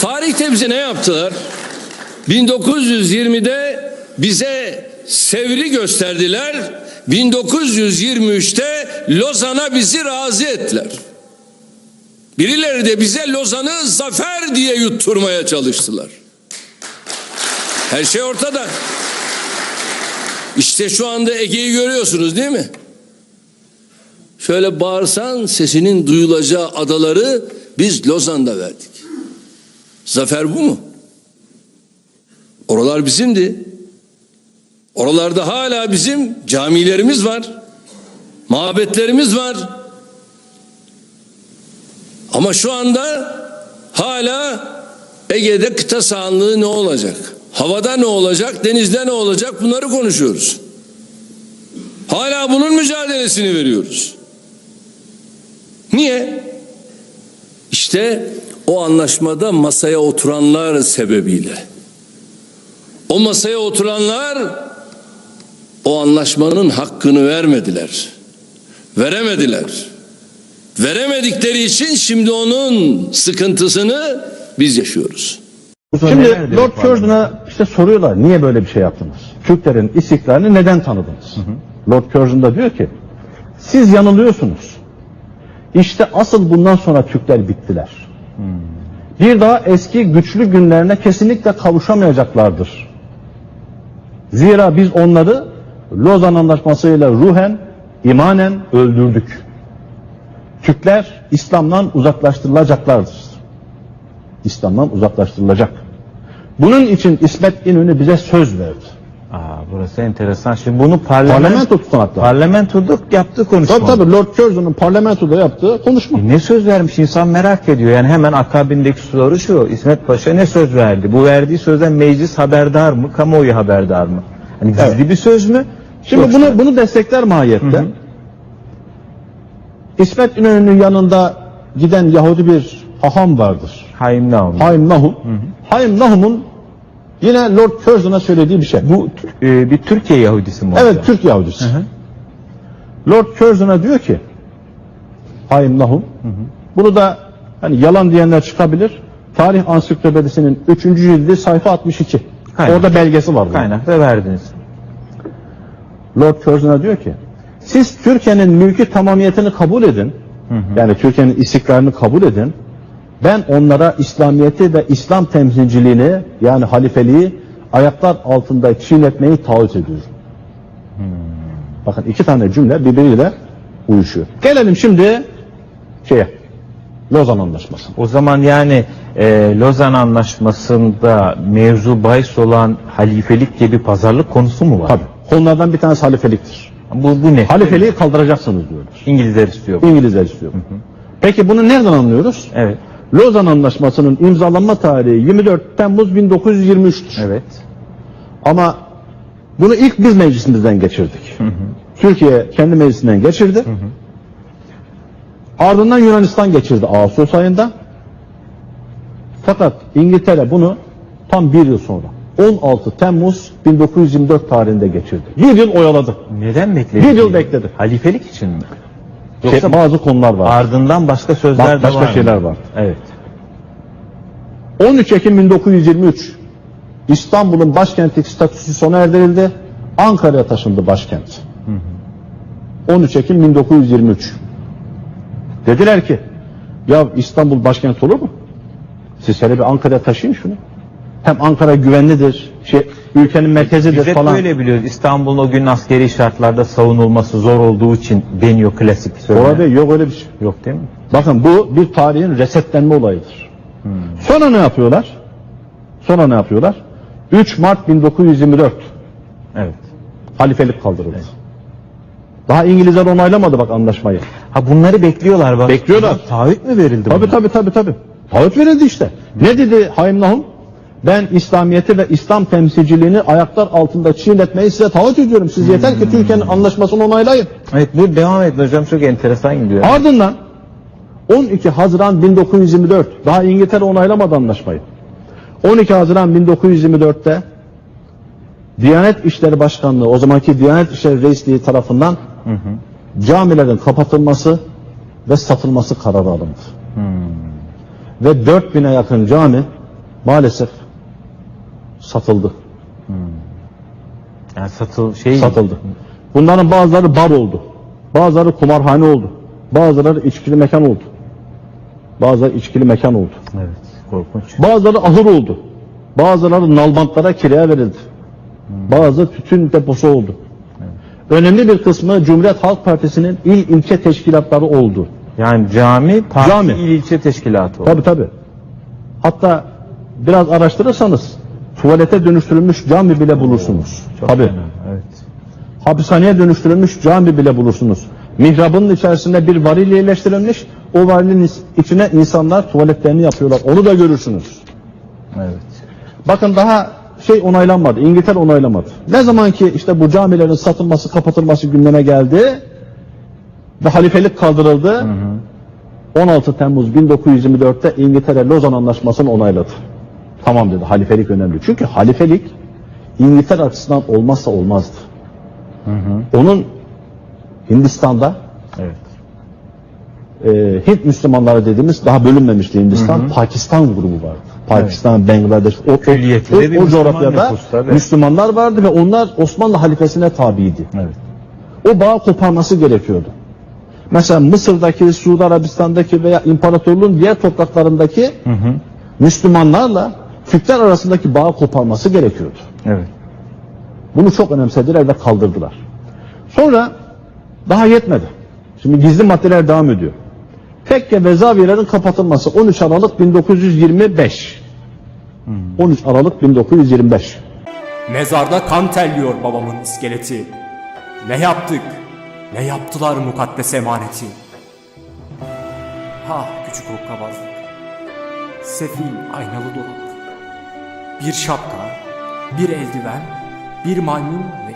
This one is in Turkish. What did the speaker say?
Tarihte bize ne yaptılar? 1920'de bize Sevri gösterdiler. 1923'te Lozan'a bizi razı ettiler. Birileri de bize Lozan'ı zafer diye yutturmaya çalıştılar. Her şey ortada. İşte şu anda Ege'yi görüyorsunuz değil mi? Şöyle bağırsan sesinin duyulacağı adaları biz Lozan'da verdik. Zafer bu mu? Oralar bizimdi. Oralarda hala bizim camilerimiz var. Mabetlerimiz var. Ama şu anda hala Ege'de kıta sahanlığı ne olacak? Havada ne olacak? Denizde ne olacak? Bunları konuşuyoruz. Hala bunun mücadelesini veriyoruz. Niye? İşte o anlaşmada masaya oturanlar sebebiyle. O masaya oturanlar o anlaşmanın hakkını vermediler. Veremediler. Veremedikleri için şimdi onun sıkıntısını biz yaşıyoruz. Şimdi Lord Curzon'a işte soruyorlar niye böyle bir şey yaptınız? Türklerin istiklalini neden tanıdınız? Lord Curzon da diyor ki siz yanılıyorsunuz. İşte asıl bundan sonra Türkler bittiler. Bir daha eski güçlü günlerine kesinlikle kavuşamayacaklardır. Zira biz onları Lozan Anlaşması'yla ruhen, imanen öldürdük. Türkler İslam'dan uzaklaştırılacaklardır. İslam'dan uzaklaştırılacak. Bunun için İsmet İnönü bize söz verdi. Burası enteresan. Şimdi bunu parlament, Parlamento tutanakları. parlamentoda yaptığı konuşma. Tabii tabii Lord Curzon'un parlamentoda yaptığı konuşma. E Ne söz vermiş insan merak ediyor. Yani hemen akabindeki soru şu. İsmet Paşa ne söz verdi? Bu verdiği sözden meclis haberdar mı? Kamuoyu haberdar mı? Hani gizli Evet. bir söz mü? Şimdi Yoksa- bunu bunu destekler mahiyette. İsmet İnönü'nün yanında giden Yahudi bir haham vardır. Haim Naum. Haim Nahum. Haim Nahum'un yine Lord Curzon'a söylediği bir şey. Bu e, bir Türkiye Yahudisi mi? Evet? Türk Yahudisi. Hı hı. Lord Curzon'a diyor ki Haim Nahum bunu da hani yalan diyenler çıkabilir. Tarih Ansiklopedisi'nin 3. cildi sayfa 62. Kaynak. Orada belgesi var. bunun. Kaynakta verdiniz. Lord Curzon'a diyor ki siz Türkiye'nin mülki tamamiyetini kabul edin. Yani Türkiye'nin istiklalini kabul edin. Ben onlara İslamiyeti ve İslam temsilciliğini yani halifeliği ayaklar altında çiğnetmeyi taahhüt ediyorum. Bakın iki tane cümle birbiriyle uyuşuyor. Gelelim şimdi şeye Lozan Anlaşması. O zaman yani e, Lozan Anlaşması'nda mevzu bahis olan halifelik gibi pazarlık konusu mu var? Tabii. Konulardan bir tanesi halifeliktir. Bu, bu ne? Halifeliği kaldıracaksınız diyorlar. İngilizler istiyor. bu. İngilizler istiyor. Peki bunu nereden anlıyoruz? Evet. Lozan Anlaşması'nın imzalanma tarihi 24 Temmuz 1923'tür. Evet. Ama bunu ilk biz meclisimizden geçirdik. Türkiye kendi meclisinden geçirdi. Ardından Yunanistan geçirdi Ağustos ayında. Fakat İngiltere bunu tam bir yıl sonra 16 Temmuz 1924 tarihinde geçirdi. Bir yıl oyaladı. Neden bekledi? Bir yıl bekledi. Halifelik için mi? Şey, Yoksa bazı konular var. ardından başka sözler Bak- de başka var mı? şeyler var. Evet. 13 Ekim 1923 İstanbul'un başkentlik statüsü sona erdirildi. Ankara'ya taşındı başkent. 13 Ekim 1923. Dediler ki ya İstanbul başkent olur mu? Siz hele bir Ankara'ya taşıyın şunu. Hem Ankara güvenlidir, şey, ülkenin merkezidir Biz hep falan. böyle biliyoruz. İstanbul'un o gün askeri şartlarda savunulması zor olduğu için deniyor klasik söylem. Orada yok öyle bir şey. Yok değil mi? Bakın bu bir tarihin resetlenme olayıdır. Sonra ne yapıyorlar? Sonra ne yapıyorlar? 3 Mart 1924 Evet. halifelik kaldırıldı. Daha İngilizler onaylamadı bak anlaşmayı. Ha bunları bekliyorlar bak. Bekliyorlar. Taahhüt mü verildi Tabi tabi tabi tabi. Taahhüt verildi işte. Ne dedi Haim Nahum? Ben İslamiyeti ve İslam temsilciliğini ayaklar altında çiğnetmeyi size taahhüt ediyorum. Siz yeter ki Türkiye'nin anlaşmasını onaylayın. Evet bu devam edin hocam çok enteresan gidiyor. Ardından 12 Haziran 1924 daha İngiltere onaylamadı anlaşmayı. 12 Haziran 1924'te Diyanet İşleri Başkanlığı o zamanki Diyanet İşleri Reisliği tarafından camilerin kapatılması ve satılması kararı alındı. Ve 4000'e yakın cami maalesef satıldı. Yani satıl şey Satıldı. Bunların bazıları bar oldu. Bazıları kumarhane oldu. Bazıları içkili mekan oldu. Bazıları içkili mekan oldu. Evet. Korkunç. Bazıları ahır oldu. Bazıları nalbantlara kiraya verildi. Bazı tütün deposu oldu. Önemli bir kısmı Cumhuriyet Halk Partisi'nin il ilçe teşkilatları oldu. Yani cami, parti, Cami. il ilçe teşkilatı. Tabi tabi. Hatta biraz araştırırsanız tuvalete dönüştürülmüş cami bile bulursunuz. Çok Evet. Hapishaneye dönüştürülmüş cami bile bulursunuz. Mihrabın içerisinde bir varil yerleştirilmiş. O varilin içine insanlar tuvaletlerini yapıyorlar. Onu da görürsünüz. Evet. Bakın daha şey onaylanmadı. İngiltere onaylamadı. Ne zaman ki işte bu camilerin satılması, kapatılması gündeme geldi ve halifelik kaldırıldı. 16 Temmuz 1924'te İngiltere Lozan Anlaşması'nı onayladı. Tamam dedi halifelik önemli. Çünkü halifelik İngiltere açısından olmazsa olmazdı. Onun Hindistan'da Evet. e, Hint Müslümanları dediğimiz daha bölünmemişti Hindistan. Pakistan grubu vardı. Pakistan, Bangladeş, o, o, o, o Müslüman coğrafyada nüfus, tabii. Müslümanlar vardı ve onlar Osmanlı halifesine tabiydi. Evet. O bağ koparması gerekiyordu. Mesela Mısır'daki, Suudi Arabistan'daki veya imparatorluğun diğer topraklarındaki Müslümanlarla Türkler arasındaki bağı koparması gerekiyordu. Evet. Bunu çok önemsediler ve kaldırdılar. Sonra daha yetmedi. Şimdi gizli maddeler devam ediyor. Tekke ve zaviyelerin kapatılması 13 Aralık 1925. 13 Aralık 1925. Mezarda kan terliyor babamın iskeleti. Ne yaptık, ne yaptılar mukaddes emaneti. Ha küçük hokkabazlık. Sefil aynalı dolap. Bir şapka, bir eldiven, bir maymun ve